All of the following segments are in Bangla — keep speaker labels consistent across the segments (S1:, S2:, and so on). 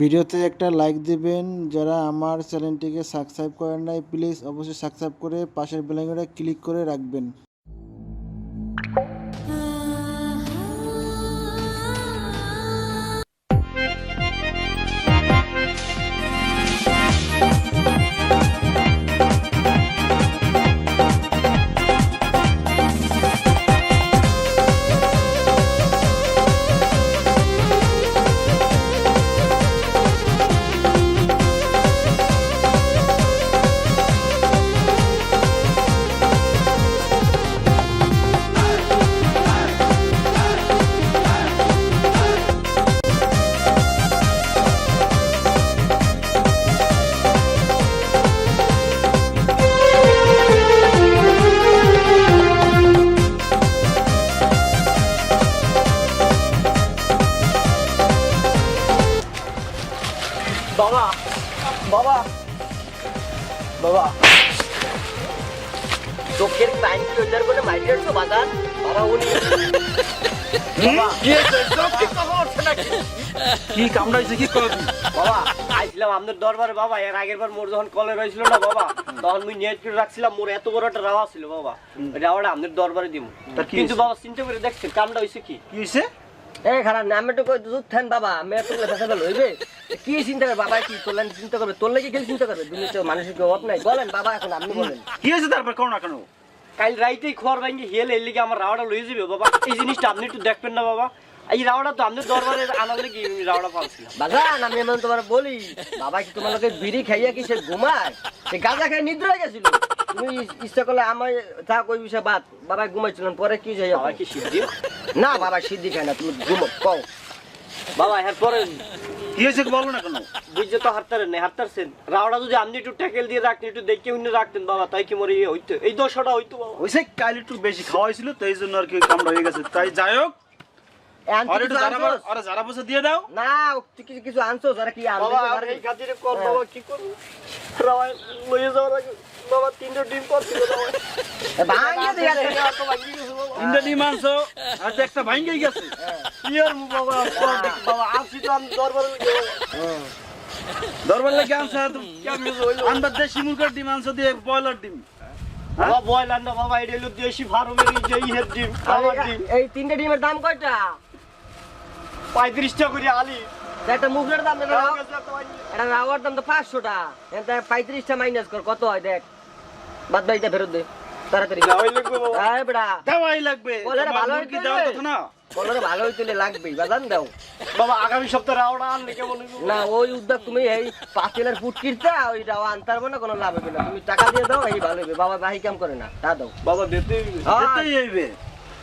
S1: ভিডিওতে একটা লাইক দিবেন। যারা আমার চ্যানেলটিকে সাবস্ক্রাইব করেন নাই প্লিজ অবশ্যই সাবস্ক্রাইব করে পাশের বেলাইকনটা ক্লিক করে রাখবেন।
S2: কি
S3: কামড়াইছে কি করবি?
S2: বাবা আইছিলাম আপনার দরবারে বাবা। এর আগের বার মোর যখন কলে রয়েছিল না বাবা তখন মুই নেট করে রাখছিলাম মোর এত বড় একটা রাওয়া ছিল বাবা। ওই রাওয়াটা আপনার দরবারে
S3: তা কি
S2: কিন্তু বাবা চিন্তা করে দেখছেন কামটা হয়েছে কি?
S3: কি হয়েছে?
S2: এই খারাপ নামে তো কই দুধ থান বাবা। আমি ফেল হইবে? কি চিন্তা করবে বাবা কি তোলেন চিন্তা করবে? তোর লাগি খেলে চিন্তা করবে? দুনিয়াতে মানুষের কি অভাব নাই। বলেন বাবা এখন আপনি বলেন।
S3: কি হয়েছে তারপর? করো না কেন।
S2: কাল রাইতেই খড় ভাঙ্গি হেল এর লিগে আমার রাওয়াটা লয়ে যাবে বাবা। এই জিনিসটা আপনি একটু দেখবেন না বাবা। এই রাওয়াটা তো দরবারে আমি রাওয়াটা পাচ্ছিলাম বাগান আমি এমন তোমার বলি বাবা কি তোমার লোকে বিড়ি খাইয়া কি সে ঘুমায়? সে গাঁজা খাই নিদ্রা হয়ে গেছিল। তুমি ইচ্ছা করলে আমার যা কই বিষয় বাদ। বাবা ঘুমাইছিলেন পরে কি যাই বাবা কি সিদ্ধি? না বাবা সিদ্ধি খায় না তুমি ঘুমো কও। বাবা এরপরে
S3: কি হয়েছে বলো না কেন?
S2: বুঝছে তো হারতারেন না হারতারছেন রাওড়া যদি আপনি একটু ট্যাকেল দিয়ে রাখতেন একটু দেখে উনি রাখতেন বাবা তাই কি মরে হইতো? এই দশটা হইতো বাবা।
S3: ওইসে কাল একটু বেশি খাওয়া হয়েছিল তো এই জন্য আর কি কামড়া হয়ে গেছে। তাই যাই হোক দিয়ে দাও।
S2: না কিছু কিছু আনছো যারা কি আনছো এই খাতিরে কর বাবা কি করব? রাওয়া লইয়ে যাওয়ার আগে বাবা তিনটা ডিম পাচ্ছিল বাবা ভাঙিয়ে দিয়া তো ভাঙিয়ে গেছে বাবা
S3: তিনটা ডিম আনছো আর একটা ভাঙ্গে গেছে।
S2: ইয়ার মু বাবা বাবা আসি তো আমি দরবারে
S3: লাগে আনছো দেশি মুরগির ডিম আনছো দিয়ে ব্রয়লার ডিম।
S2: বাবা বয়লার না বাবা এটা হলো দেশি ফার্মের ডিম আমার ডিম।
S4: এই তিনটে ডিমের দাম কয়টা?
S2: পঁয়ত্রিশটা করে আলি।
S4: একটা মুগের দাম এটা রাও- রাওয়ার দাম তো পাঁচশোটা। এটা পঁয়ত্রিশটা মাইনাস কর কত হয় দেখ? বাদ বাকিটা ফেরত দে তাড়াতাড়ি।
S2: না হইলে গো বাবা।
S4: আয় বেড়া
S3: দেওয়াই লাগবে।
S4: বলে ভালো
S3: মুরগি
S4: হইতে
S3: কথা না।
S4: বলরে ভালো হইতে লাগবেই বাজান দাও।
S2: বাবা আগামী সপ্তাহে রাওড়া আনলে কেমন
S4: না ওই উদ্যোগ তুমি এই পাঁচ তেলের ফুট কিনতে ওই রাওয়া আনতে পারব না কোনো লাভ হবে না। তুমি টাকা দিয়ে দাও এই ভালো হবে বাবা ভাই কাম করে না তা দাও।
S2: বাবা হইবে।
S3: দিতেই হইবে।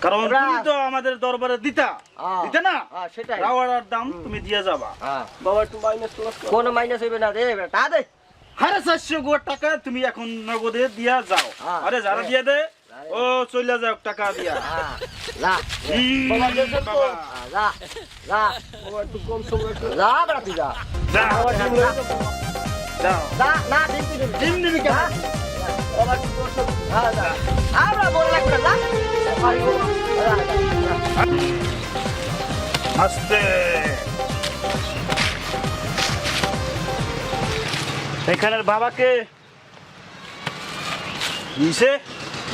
S3: কারণ তুমি তো আমাদের দরবারে দিতা।
S4: হ্যাঁ।
S3: দিতে না?
S4: হ্যাঁ সেটাই।
S3: রাওয়ার দাম তুমি দিয়ে যাবা।
S4: হ্যাঁ।
S2: বাবা একটু মাইনাস প্লাস
S4: কোনো মাইনাস হইবে না রে বেটা তা দে।
S3: হারে চারশো গো টাকা তুমি এখন নগদে দিয়া যাও। আরে যারা দিয়ে দে ও চলে যাও টাকা দিয়া।
S4: হ্যাঁ যা বাবা দেখো তো।
S3: বাবা,
S4: হ্যাঁ, যা যা
S2: একটু কম সময়
S4: যা বেটা তুই যা। যা। না ডিম তুই দিবি।
S3: কেন?
S2: বাবা একটু
S4: হ্যাঁ আমরা বল লাগবে না
S3: আস্তে। এখানের বাবাকে নিছে?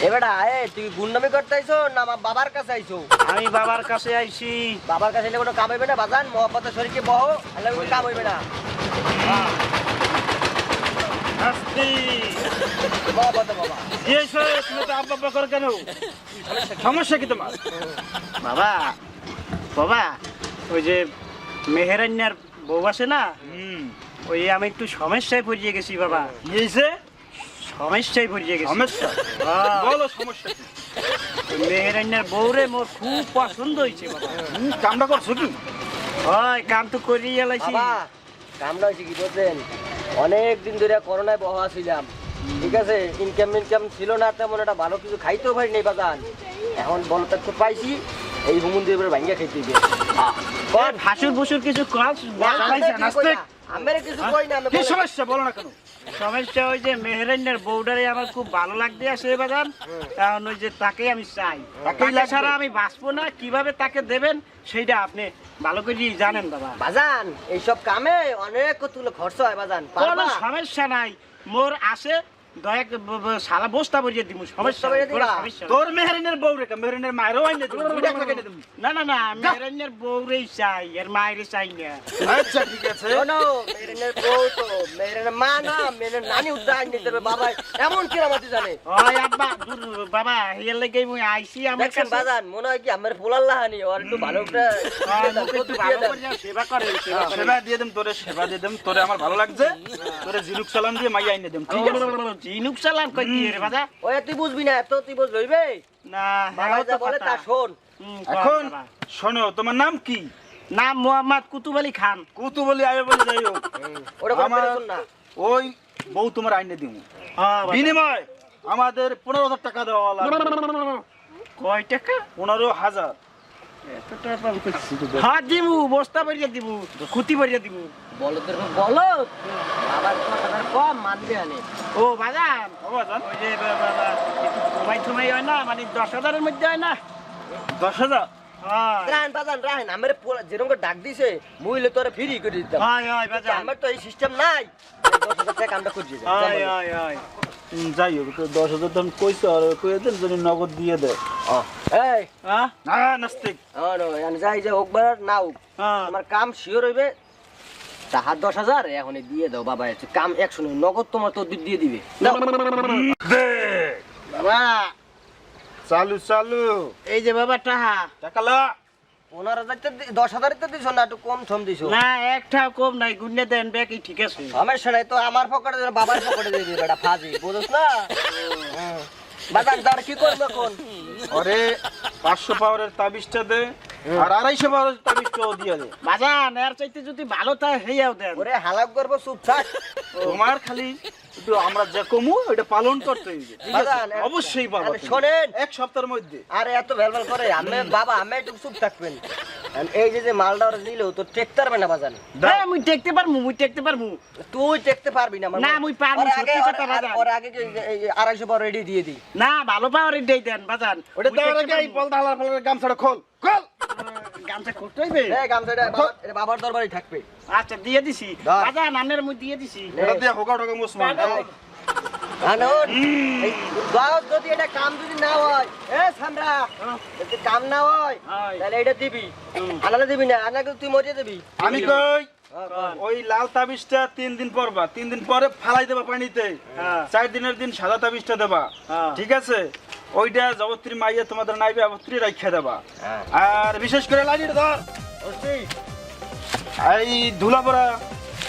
S4: এবারে এ তুই গুন্ডামি করতে আইছো না আমার বাবার কাছে আইছো?
S3: আমি বাবার কাছে আইছি।
S4: বাবার কাছে এলে কোনো কাম হইবে না? বাজান মহব্বতের শরীরকে বহ তাহলে কোনো কাম হইবে না
S3: আস্তে
S4: মহব্বত বাবা
S3: কি হয়েছে? তুমি তো আব্বা আব্বা করো কেন? সমস্যা কি তোমার?
S5: বাবা বাবা ওই যে মেহেরান্যার বউ আছে না?
S3: হুম।
S5: ওই আমি একটু সমস্যায় পড়িয়ে গেছি বাবা। সমস্যায় পড়িয়ে গেছি।
S3: সমস্যা। বলো সমস্যা
S5: মেহেরান্যার বউরে মোর খুব পছন্দ হয়েছে বাবা।
S3: কামটা করছ কি?
S5: হয় কাম তো করিয়ে এলাইছি।
S4: কামটা হয়েছে কি বলছেন অনেক দিন ধরে করোনায় বহা ছিলাম। ঠিক আছে? ইনকাম ইনকাম ছিল না তেমন একটা ভালো কিছু খাইতেও পারি নেই বাগান। এখন বল তো পাইছি এই হুমুন দিয়ে পরে ভাঙ্গা খাইতে হবে
S5: ভাসুর ভসুর কিছু কাজ
S4: না, আমি কিছু কই না।
S3: কি সমস্যা? বলো না কেন।
S5: সমস্যা ওই যে মেহেরান্নের বউডারে আমার খুব ভালো লাগতে আসে বাজান কারণ ওই যে তাকে আমি চাই। তাকে। ছাড়া আমি বাঁচবো না কীভাবে তাকে দেবেন সেইটা আপনি ভালো করে জানেন বাবা।
S4: বাজান এইসব কামে অনেক তুলো খরচ হয় বাজান
S5: কোনো সমস্যা নাই। মোর আসে দয়া বস্তা সমস্যা।
S3: তোর মেহেরিনের বউ মেহেরিনের মায়েরও আইনে
S5: না না চাই এর মায়ের চাই না।
S3: আচ্ছা ঠিক আছে।
S4: শোনো মেরেনের বউ তো মেরেনের মা না মেরেনের নানি উদ্ধার নিতে দেবে বাবা এমন কিরামাতি জানে।
S5: ওই আব্বা দূর বাবা হিয়ার লেগে মুই আইছি আমার কাছে।
S4: বাজান মনে হয় কি আমার ওর একটু ভালো একটা দেন।
S5: করে সেবা
S3: দিয়ে দেম তোরে সেবা দিয়ে দেম তোরে আমার ভালো লাগছে। তোরে জিরুক সালাম দিয়ে মাইয়া আইনে দেম ঠিক আছে?
S5: চালান কই দিয়ে রে
S4: ওই তুই বুঝবি না এত তুই বুঝ লইবে
S5: না
S4: বাবা যা বলে তা শোন।
S3: এখন শোনো তোমার নাম কি?
S5: নাম মোহাম্মদ কুতুব আলী খান
S3: কুতু বলি আয় বলে
S4: ওটা
S3: আমার ওই বউ তোমার আইনে দিব বিনিময় আমাদের পনেরো হাজার টাকা দেওয়া
S5: কয় টাকা?
S3: পনেরো হাজার।
S5: বস্তা খুঁতি
S4: বাবার কথাটা কম মানবে আনে।
S5: ও বাজান। ওই যে হয় না মানে দশ হাজারের মধ্যে হয় না?
S3: দশ হাজার?
S5: হয়।
S4: রাহেন বাজান রাহেন আমার পোলা যেরকম করে ডাক দিছে মুইলে তোরে ফ্রি করে দিতাম।
S5: হয় হয় বাজান।
S4: আমার তো এই সিস্টেম নাই। দশ হাজার টাকা কামটা করে দিয়ে
S5: হয় হয় হয়।
S3: যাই হোক দশ হাজার দাম কইছে আর কয়ে দেন যদি নগদ দিয়ে দেয়।
S4: এই
S5: হ্যাঁ
S3: না নাস্তিক।
S4: ও নো আমি যাই যে হোক বার না হোক আমার কাম শিওর হইবে। তাহার দশ হাজার এখন দিয়ে দাও বাবা কাম একশো নয় নগদ তোমার তো দিয়ে দিবে।
S5: বাবা।
S3: চালু চালু।
S5: এই যে বাবা টাহা।
S3: টাকালা।
S4: পনেরো হাজার তো দশ হাজার তো দিছো না একটু কম সম দিছো।
S5: না একটা কম নাই গুন্নে দেন ব্যাকি ঠিক আছে।
S4: সমস্যা নাই তো আমার পকেটে বাবার পকেটে দিয়ে দিবে বেটা ফাজি বুঝছ না? হুম। বাজান কি করবে এখন?
S3: আরে পাঁচশো পাওয়ারের তাবিজটা দে আর আড়াইশো পাওয়ারের তাবিজটাও দিয়ে দে।
S5: বাজান এর চাইতে যদি ভালো তা হেয়াও দেন।
S4: ওরে হালাক করব চুপ থাক।
S3: তোমার খালি একটু আমরা যে কমু এটা পালন করতে হইবে অবশ্যই পাবো
S4: শোনেন।
S3: এক সপ্তাহের মধ্যে।
S4: আরে এত ভেলভাল করে আমি বাবা আমি একটু চুপ থাকবেন। এই যে যে মালটা ওরা দিল তো টেকতে পারবে না বাজান
S5: হ্যাঁ মুই দেখতে পারমু মুই দেখতে পারমু।
S4: তুই টেকতে পারবি না
S5: না, মুই পারব, সত্যি কথা বাজান।
S4: ওর আগে কি এই- এই আড়াইশো বার রেডি দিয়ে দিই?
S5: না ভালো পাওয়ার দেই দেন বাজান।
S3: ওটা দেওয়ার আগে এই
S5: পারমু।
S3: হালার ফালার গামছাটা খোল। খোল!
S5: গামছা হইবে?
S4: গামছাটা বাবার- এটা দরবারই থাকবে।
S5: আচ্ছা দিয়ে দিছি। বাজান আনের মুই দিয়ে দিছি।
S3: এটা দিয়ে হোকা টোকা মুসমান
S4: যদি এটা কাম যদি না হয় এ সামরা যদি কাম না। তাহলে এটা দিবি। আনালে দিবি না আনাকে তুই মরিয়ে দিবি।
S3: আমি কই? ওই লাল তাবিজটা তিন দিন পরবা তিন দিন পরে ফালাই দেবা পানিতে।
S5: হ্যাঁ।
S3: চার দিনের দিন সাদা তাবিজটা দেবা।
S5: হ্যাঁ।
S3: ঠিক আছে? ওইটা জবত্রী মাইয়া তোমাদের নাইবে অবত্রী রাখা দেবা। আর বিশেষ করে লাইনের ধর। এই ধুলা পড়া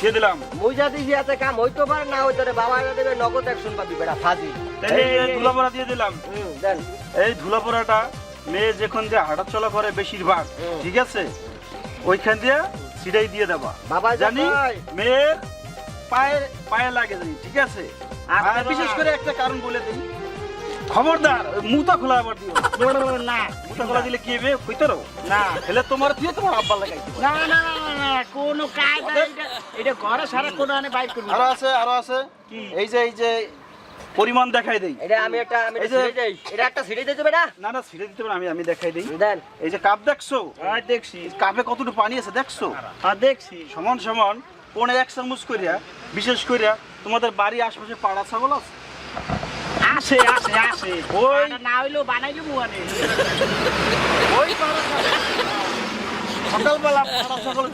S3: দিয়ে দিলাম।
S4: মুই যদি বিয়াতে কাম হইতো পারে না হইতো রে বাবা এটা দেবে নগদ একশন পাবি বেটা ফাজি
S3: এই যে দিয়ে দিলাম।
S4: হুম দেন।
S3: এই ধুলাপড়াটা মেয়ে যখন যে হাঁটা চলা করে বেশিরভাগ ঠিক আছে? ওইখান দিয়ে সিটাই দিয়ে দেবা।
S4: বাবা
S3: জানি মেয়ের পায়ে পায়ে লাগে জানি ঠিক আছে? আর
S5: আচ্ছা,
S3: বিশেষ করে একটা কারণ বলে দিই। খবরদার মুতা খোলা আবার দিও না। মুতা খোলা দিলে কি হবে? কইতারো
S5: না।
S3: তাহলে তোমার দিয়ে তোমার আব্বা লাগাইতে
S5: না না না, না, কোনো কায়দা এটা ঘরে সারা কোনো আনে বাইর করবি
S3: আরও আছে আরও আছে।
S5: কি?
S3: এই যে এই যে পরিমাণ দেখাই দেই।
S4: এটা আমি একটা আমি
S3: এই যে-
S4: দেই। এটা একটা ছিঁড়ে দিতে বেটা
S3: না? না ছিঁড়ে দিতে পারে আমি আমি দেখাই দিই।
S4: দেন।
S3: এই যে কাপ দেখছ?
S5: হ্যাঁ দেখছি।
S3: কাপে কতটুকু পানি আছে দেখছ?
S5: হ্যাঁ দেখছি।
S3: সমান সমান পনে এক চামচ করিয়া বিশেষ করিয়া তোমাদের বাড়ি আশপাশে পাড়া ছাগল আছে?
S5: আসে আসে আসে।
S3: ওই-
S5: না হইলেও বানাই দেবো আনে
S3: ওই সকালবেলা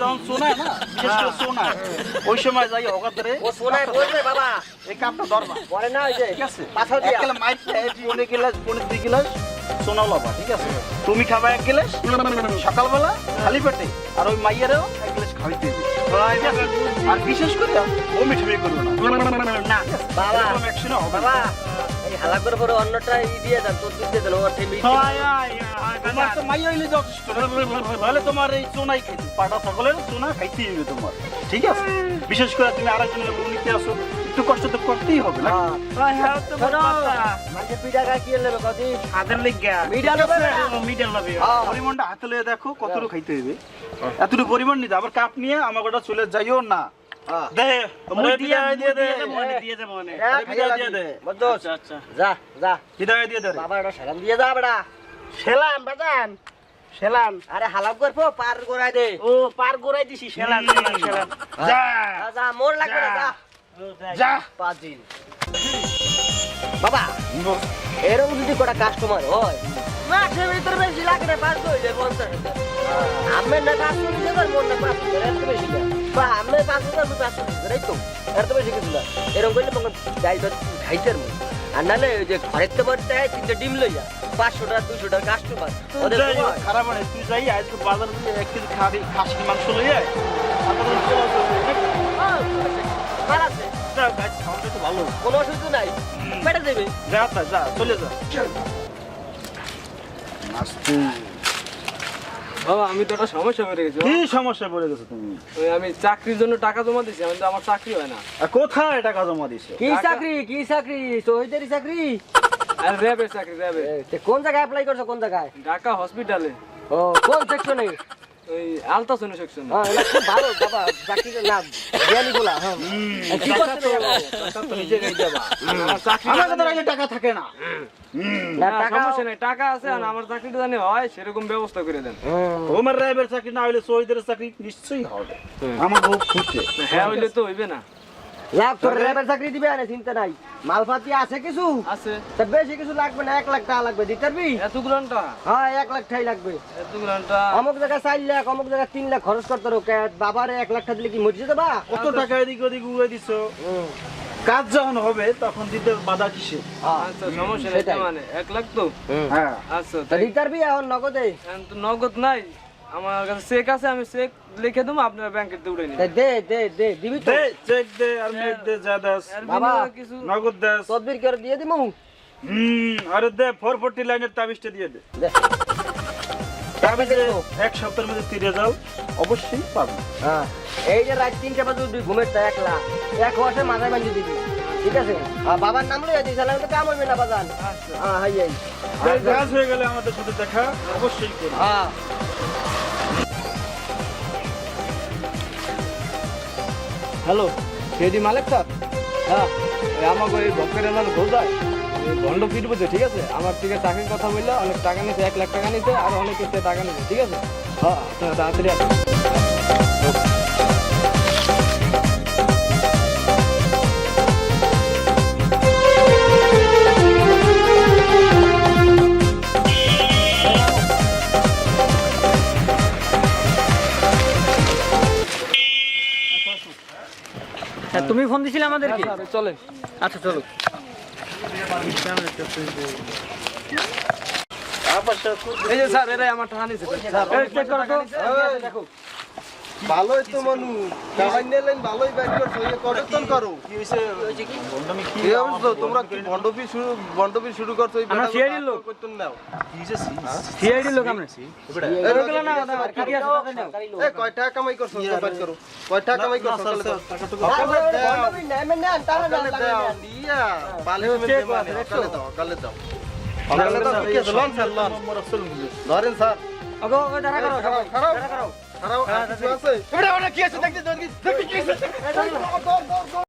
S3: যখন শোনায় না বিশেষ করে শোনায় ওই সময় যাই হকাতরে
S4: ও সোনায় বলবে বাবা।
S3: এই কাপটা ধরবা
S4: পরে না ওই যে
S3: ঠিক আছে?
S4: পাথর দিয়া।
S3: এক মাইট পনে গিলাস পনে দুই গিলাস সোনা লবা ঠিক আছে? তুমি খাবা এক গিলাস সকালবেলা খালি পেটে আর ওই মাইয়ারেও এক গিলাস খাইতে দিবে আর বিশেষ করে বমি ঠমি করবে না।
S5: না
S4: বাবা। বাবা। এই করে পরে অন্যটা ই দিয়ে দেন তোর দিয়ে দেন ওর
S5: হয় হয় হয়
S3: তোমার তো মাইয়া হইলে যথেষ্ট তোমার এই চোনাই খাইতে পাটা ছাগলের চোনা খাইতেই হবে তোমার। ঠিক আছে? বিশেষ করে তুমি আরেকজনের নিতে আসো। একটু কষ্ট তো করতেই হবে না?
S4: হ্যাঁ।
S5: হ্যাঁ তো বড়
S4: মানে পিঠা কি নেবে কদি
S5: হাতের লিগা
S4: মিডাল হবে না?
S5: মিডল হবে।
S4: হ্যাঁ।
S3: পরিমাণটা হাতে লয়ে দেখো কতটুকু খাইতে হবে। এতটুকু পরিমাণ নিতে আবার কাপ নিয়ে আমার চলে যাইও না।
S4: হ্যাঁ।
S3: দে
S6: মুই
S3: মনে
S6: দিয়ে
S3: দিয়ে দে
S6: মনে দিয়ে দে মনে
S4: এ,
S3: আরে
S4: খাইয়া
S3: বিদায় দিয়ে দে।
S4: বুঝছস?
S6: আচ্ছা আচ্ছা
S4: যা যা
S3: বিদায় দিয়ে দে
S4: বাবা এটা সালাম দিয়ে যা বেটা
S6: সেলাম বাজান সেলাম
S4: আরে হালাপ করব পার করাই দে
S6: ও পার গোড়াই দিছি সেলাম সেলাম সেলাম
S3: যা
S4: যা, যা মোর লাগবে না যা
S3: যা
S4: পাজিল বাবা এরকম যদি কটা কাস্টমার হয় মাসের ভিতরে বেশি লাগে না পাঁচ পঞ্চাশ আমি না মোর পাঁচ বেশি না বা আমি পাঁচ হাজার পাঁচ হাজার এই তো? এত বেশি কিছু না। এরকম করলে তখন যাই তো খাইতে আর আর নাহলে ওই যে ঘরের তো বাড়তে তিনটে ডিম লইয়া পাঁচশো টাকা দুশো টাকা কাস্টমার ওদের।
S3: খারাপ মানে তুই যাই আজকে বাজার এক কেজি খাবি খাসির মাংস লই আয়। আর তারপরে চলে আসবি।
S4: হ্যাঁ,
S3: যা তো ভালো।
S4: কোনো অসুবিধা নাই। পেটে দেবে।
S3: যা যা চলে যা।
S5: বাবা আমি তো একটা সমস্যা পড়ে গেছি
S3: কি সমস্যা পড়ে গেছো তুমি?
S5: ওই আমি চাকরির জন্য টাকা জমা দিছি আমি তো আমার চাকরি হয় না।
S3: আর কোথায় টাকা জমা দিছো?
S4: কি চাকরি? কি চাকরি? শহীদেরই চাকরি?
S5: আর র্যাবের চাকরি র্যাবে
S4: তে কোন জায়গায় অ্যাপ্লাই করছ কোন জায়গায়?
S5: ঢাকা হসপিটালে
S4: ও কোন সেকশনে
S5: ওই আলতাসন সেকশন
S4: হ্যাঁ ভালো বাবা চাকরি না হ্যাঁ। কি করতে
S3: তো নিজে গাই যাবা
S5: আমার
S3: কাছে আগে টাকা থাকে না।
S4: টাকা
S5: সমস্যা নেই। টাকা আছে আর আমার চাকরিটা জানি হয় সেরকম ব্যবস্থা করে দেন।
S3: ওমর রাইবের চাকরি না হইলে চাকরি নিশ্চয়ই হবে। আমার খুব খুশি
S5: হ্যাঁ হইলে তো হইবে না।
S4: লাভ তোর র্যাবের চাকরি দিবে না চিন্তা নাই। মালপাতি আছে কিছু?
S5: আছে।
S4: তা বেশি কিছু লাগবে না এক লাখ টাকা লাগবে দিতে পারবি?
S5: এতগুলো টাকা
S4: হ্যাঁ এক লাখ টাকাই লাগবে।
S5: এতগুলো টাকা
S4: অমুক জায়গায় চার লাখ অমুক জায়গায় তিন লাখ খরচ করতে রোকে বাবারে এক লাখ টাকা দিলে কি মরে যেতে বা
S3: কত টাকা এদিক ওদিক উড়ে দিছ? কাজ যখন হবে তখন দিতে বাধা কিসে
S5: আচ্ছা সমস্যা নেই মানে এক লাখ তো?
S3: হ্যাঁ
S5: আচ্ছা
S4: তা দিতে পারবি এখন নগদে?
S5: নগদ নাই। আমার কাছে চেক আছে আমি চেক লিখে দেবো আপনার ব্যাংকের দিয়ে উড়ে
S4: দে দে দে দিবি তো।
S3: দে চেক দে আর মেট দে যা দাস
S4: বাবা।
S5: কিছু
S3: নগদ দাস
S4: তদবির করে দিয়ে দিমু?
S3: হুম আরে দে ফোর ফোরটি লাইনের তাবিজটা দিয়ে দে।
S4: দে।
S3: তাবিজে এক সপ্তাহের মধ্যে ফিরে যাও অবশ্যই পাবে।
S4: হ্যাঁ এই যে রাত তিনটে বাজে তুই ঘুমের তা একলা। এক মাসে মাথায় বাঁধিয়ে দিবি ঠিক আছে? আর বাবার নাম লইয়া দিস তাহলে তো কাম হইবে না বাজান হ্যাঁ হাই হাই
S3: হয়ে গেলে আমাদের সাথে দেখা অবশ্যই করবে।
S4: হ্যাঁ।
S5: হ্যালো সেটি মালিক স্যার হ্যাঁ আমাকে এই ভক্তের মানে বোঝায় ভণ্ড ফিট বলছে ঠিক আছে? আমার থেকে টাকার কথা বললে অনেক টাকা নিতে এক লাখ টাকা নিতে আর অনেক টাকা নিতে ঠিক আছে? হ্যাঁ তাড়াতাড়ি
S7: তুমি ফোন দিছিলে আমাদেরকে?
S5: কি চলেন
S7: আচ্ছা চলো।
S5: এই যে স্যার এরাই আমার টাকা স্যার
S7: চেক করো তো।
S8: ভালোই তো মানু কামাই নিলেন ভালোই বাইক করছ ইয়ে কতক্ষণ করো।
S3: কি
S8: অবস্থা? তোমরা কি শুরু ভন্ডপি শুরু করছ এই
S7: আমরা
S8: বেটা
S7: সিআইডির লোক।
S8: করতেন নাও।
S3: কি হয়েছে?
S7: সিআইডি লোক আমরা।
S8: এই
S7: ওইগুলো না দাদা, কি কি আছে তাদের নাও।
S8: এ কয় টাকা কামাই করছ? তো করো। কয় টাকা কামাই করছ? তাহলে দাও।
S3: টাকাটুকু
S8: সকালে দাও
S4: বন্ধবী নেমে নেন তাহলে
S8: সকালে দাও দিয়া পালিশ
S7: check
S8: মেরে
S7: আছে, দেখছ?
S8: সকালে দাও সকালে দাও সকালে দাও কি আছে? লন স্যার লন। ধরেন স্যার।
S7: ওগো, ওগো, দাঁড়া করো,
S8: খারাপ খারাপ খারাপ আর কিছু আছে